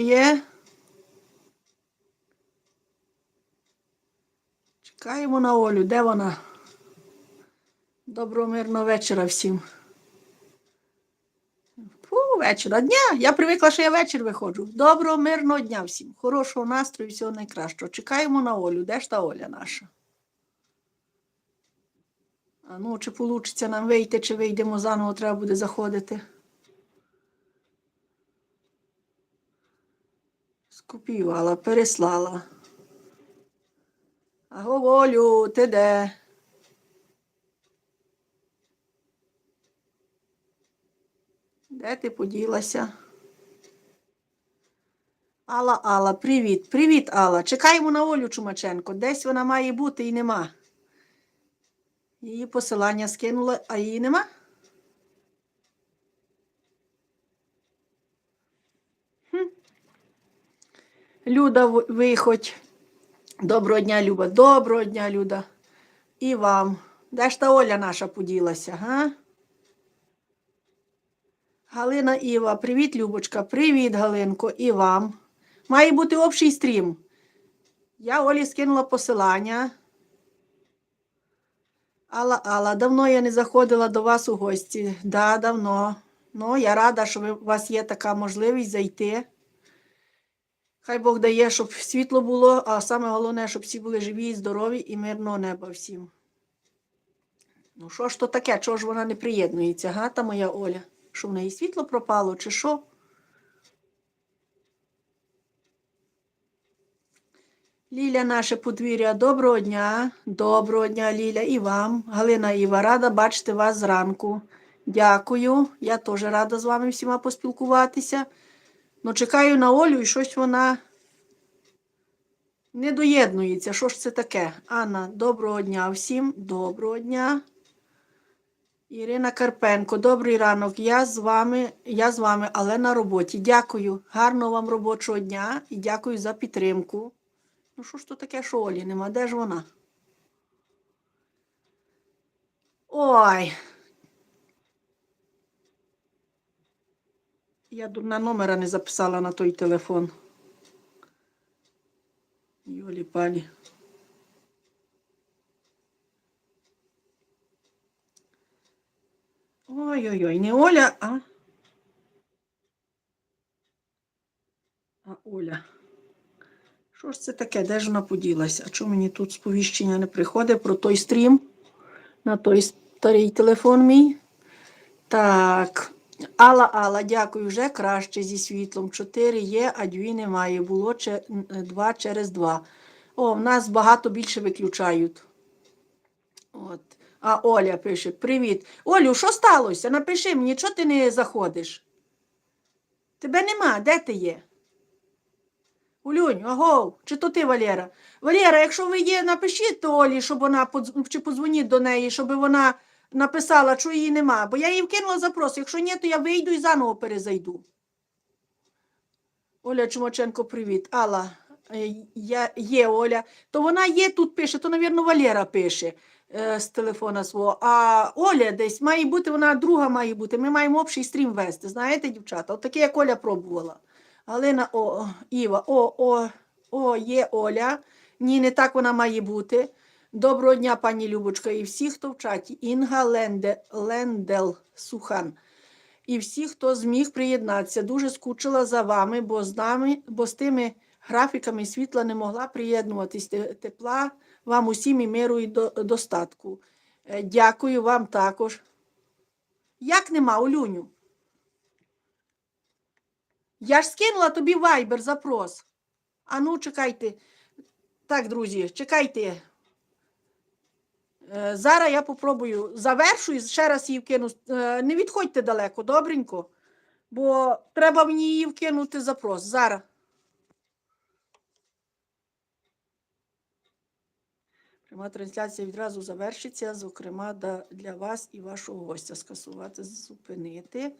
є? Чекаємо на Олю. Де вона? Доброго мирного вечора всім. Фу, вечора. Дня. Я привикла, що я вечір виходжу. Доброго мирного дня всім. Хорошого настрою, всього найкращого. Чекаємо на Олю. Де ж та Оля наша? А ну, чи вийде нам вийти, чи вийдемо заново, треба буде заходити. Скопіювала, переслала. Аго, Олю, ти де? Де ти поділася? Алла, Алла, привіт. Привіт, Алла. Чекаємо на Олю Чумаченко. Десь вона має бути і нема. Її посилання скинула, а її нема? Люда, виходь. Доброго дня, Люба. Доброго дня, Люда. І вам. Де ж та Оля наша поділася, га? Галина Іва, привіт, Любочка. Привіт, Галинко, і вам. Має бути общий стрім. Я Олі скинула посилання. Алла, Алла, давно я не заходила до вас у гості. Да, давно. Ну, я рада, що у вас є така можливість зайти. Хай Бог дає, щоб світло було, а саме головне, щоб всі були живі здорові і мирного неба всім. Ну, що ж то таке? Чого ж вона не приєднується, га, та моя Оля? Що в неї світло пропало, чи що? Ліля, наше подвір'я, доброго дня. Доброго дня, Ліля, і вам. Галина Іва, рада бачити вас зранку. Дякую. Я теж рада з вами всіма поспілкуватися. Ну, чекаю на Олю і щось вона не доєднується. Що ж це таке? Анна, доброго дня всім. Доброго дня. Ірина Карпенко, добрий ранок. Я з вами, я з вами, але на роботі. Дякую. Гарного вам робочого дня і дякую за підтримку. Ну, що ж то таке, що Олі нема? Де ж вона? Ой. Я дурна номера не записала на той телефон. Йолі палі. Ой-ой-ой, не Оля, а. А Оля. Що ж це таке? Де ж вона поділася? А чому мені тут сповіщення не приходить про той стрім на той старий телефон мій? Так. Алла, Алла, дякую, вже краще зі світлом. Чотири є, а дві немає. Було че- два через два. О, в нас багато більше виключають. От. А Оля пише: Привіт. Олю, що сталося? Напиши мені, чого ти не заходиш? Тебе нема, де ти є? Улюнь, аго, чи то ти, Валера? Валера, якщо ви є, напишіть Олі, щоб вона подз- чи подзвоніть до неї, щоб вона написала, що її нема. Бо я їй вкинула запрос. Якщо ні, то я вийду і заново перезайду. Оля Чумаченко, привіт. Алла, е, я, є Оля. То вона є тут пише, то, мабуть, Валера пише е, з телефона свого. А Оля десь має бути, вона друга має бути. Ми маємо общий стрім вести. Знаєте, дівчата? От таке, як Оля пробувала. Галина, о, о, Іва, о, о, о, є Оля. Ні, не так вона має бути. Доброго дня, пані Любочка, і всі, хто в чаті. Інга Ленде, Лендел Сухан. І всі, хто зміг приєднатися. Дуже скучила за вами, бо з нами, бо з тими графіками світла не могла приєднуватись. Тепла вам усім і миру і до- достатку. Е, Дякую вам також. Як нема, Олюню? Я ж скинула тобі вайбер запрос. А ну, чекайте. Так, друзі, чекайте. Е, Зараз я попробую завершу і ще раз її вкину. Е, Не відходьте далеко, добренько. Бо треба мені її вкинути запрос. Зараз. Пряма трансляція відразу завершиться, зокрема для вас і вашого гостя. Скасувати, зупинити.